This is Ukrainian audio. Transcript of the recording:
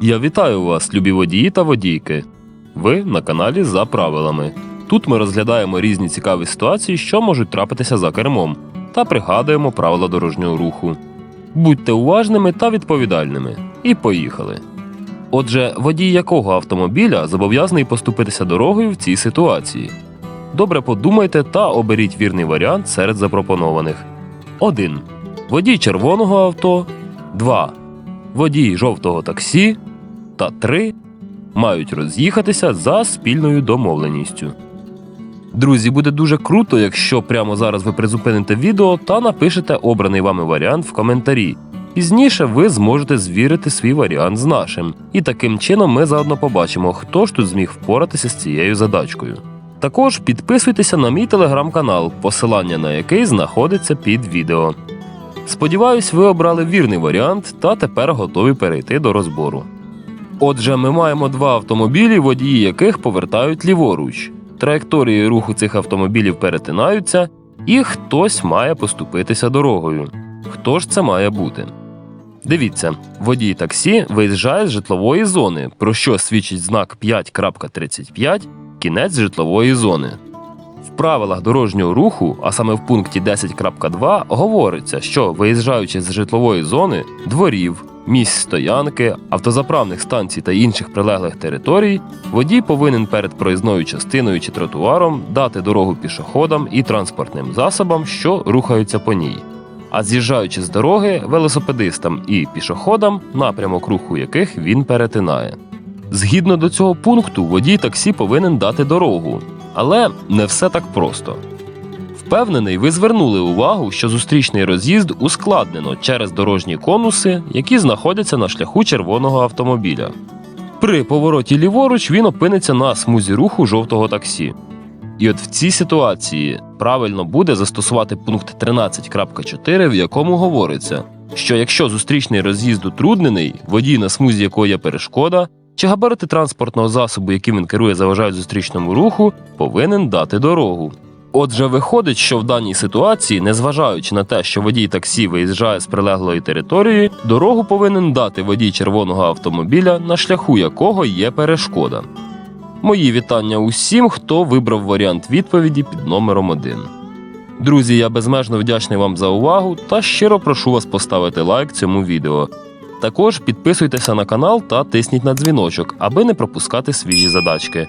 Я вітаю вас, любі водії та водійки. Ви на каналі за правилами. Тут ми розглядаємо різні цікаві ситуації, що можуть трапитися за кермом, та пригадуємо правила дорожнього руху. Будьте уважними та відповідальними. І поїхали. Отже, водій якого автомобіля зобов'язаний поступитися дорогою в цій ситуації? Добре подумайте та оберіть вірний варіант серед запропонованих. 1. Водій червоного авто. 2. Водій жовтого таксі. Та 3. Мають роз'їхатися за спільною домовленістю. Друзі, буде дуже круто, якщо прямо зараз ви призупините відео та напишете обраний вами варіант в коментарі. Пізніше ви зможете звірити свій варіант з нашим, і таким чином ми заодно побачимо, хто ж тут зміг впоратися з цією задачкою. Також підписуйтеся на мій телеграм-канал, посилання на який знаходиться під відео. Сподіваюсь, ви обрали вірний варіант та тепер готові перейти до розбору. Отже, ми маємо два автомобілі, водії яких повертають ліворуч. Траєкторії руху цих автомобілів перетинаються, і хтось має поступитися дорогою. Хто ж це має бути? Дивіться, водій таксі виїжджає з житлової зони, про що свідчить знак 5.35 кінець житлової зони. В правилах дорожнього руху, а саме в пункті 10.2, говориться, що виїжджаючи з житлової зони, дворів, місць стоянки, автозаправних станцій та інших прилеглих територій, водій повинен перед проїзною частиною чи тротуаром дати дорогу пішоходам і транспортним засобам, що рухаються по ній. А з'їжджаючи з дороги велосипедистам і пішоходам, напрямок руху яких він перетинає. Згідно до цього пункту, водій таксі повинен дати дорогу, але не все так просто. Впевнений, ви звернули увагу, що зустрічний роз'їзд ускладнено через дорожні конуси, які знаходяться на шляху червоного автомобіля. При повороті ліворуч він опиниться на смузі руху жовтого таксі. І от в цій ситуації правильно буде застосувати пункт 13.4, в якому говориться, що якщо зустрічний роз'їзд утруднений, водій на смузі якого є перешкода, чи габарити транспортного засобу, яким він керує, заважають зустрічному руху, повинен дати дорогу. Отже, виходить, що в даній ситуації, незважаючи на те, що водій таксі виїжджає з прилеглої території, дорогу повинен дати водій червоного автомобіля, на шляху якого є перешкода. Мої вітання усім, хто вибрав варіант відповіді під номером 1. Друзі, я безмежно вдячний вам за увагу та щиро прошу вас поставити лайк цьому відео. Також підписуйтеся на канал та тисніть на дзвіночок, аби не пропускати свіжі задачки.